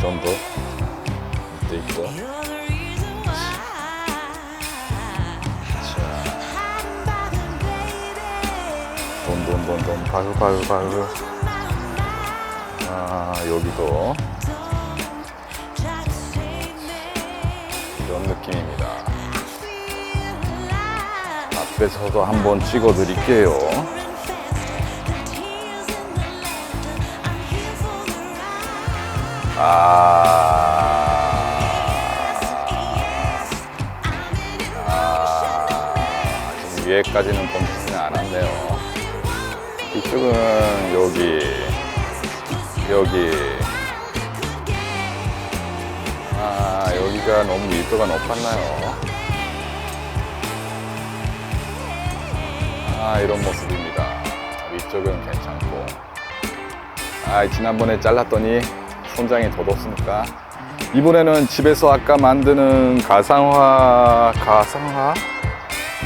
정도 돼 있고. 자, 돈돈돈돈 바글바글바글. 아, 여기도 이런 느낌입니다. 앞에서도 한번 찍어 드릴게요. 위에까지는 던지지는 않았네요. 이쪽은 여기, 여기. 아, 여기가 너무 밀도가 높았나요? 아, 이런 모습입니다. 위쪽은 괜찮고. 아, 지난번에 잘랐더니 손장이 더덥으니까. 이번에는 집에서 아까 만드는 가상화, 가상화?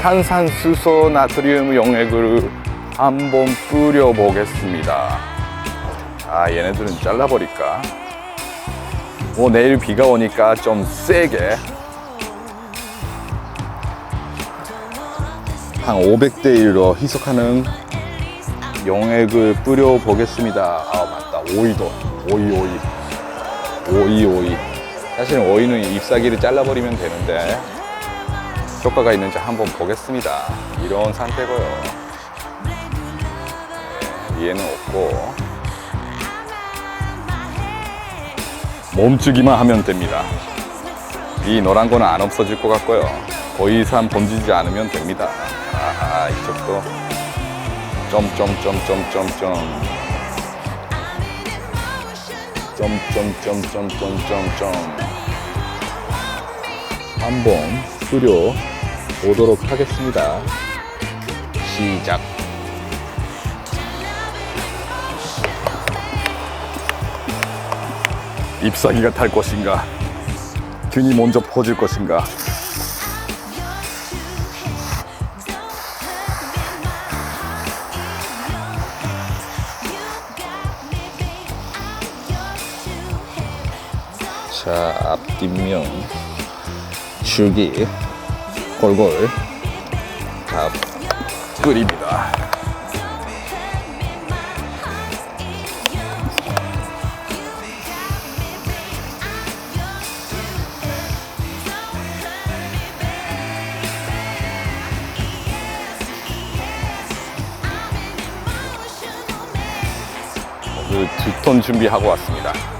탄산수소 나트륨 용액을 한번 뿌려 보겠습니다. 아, 얘네들은 잘라버릴까? 뭐 내일 비가 오니까 좀 세게 한 500대 1로 희석하는 용액을 뿌려 보겠습니다. 아 맞다 오이도 오이 오이 오이 오이 사실은 오이는 잎사귀를 잘라버리면 되는데 효과가 있는지 한번 보겠습니다. 이런 상태고요. 네, 얘는 없고 몸주기만 하면 됩니다. 이 노란 거는 안 없어질 것 같고요. 더 이상 번지지 않으면 됩니다. 아, 이쪽도 점점점점점점 점점점점점점점 한번 뿌려 보도록 하겠습니다. 시작. 잎사귀가 탈 것인가? 균이 먼저 퍼질 것인가? 자, 앞뒷면 줄기 골골 다 뿌립니다. 두톤 준비하고 왔습니다.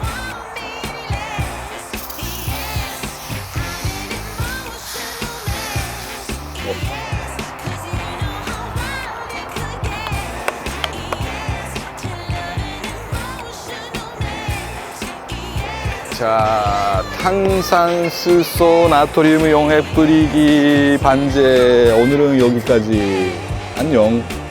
자, 탄산수소 나트륨 용액 뿌리기 반제 오늘은 여기까지 안녕.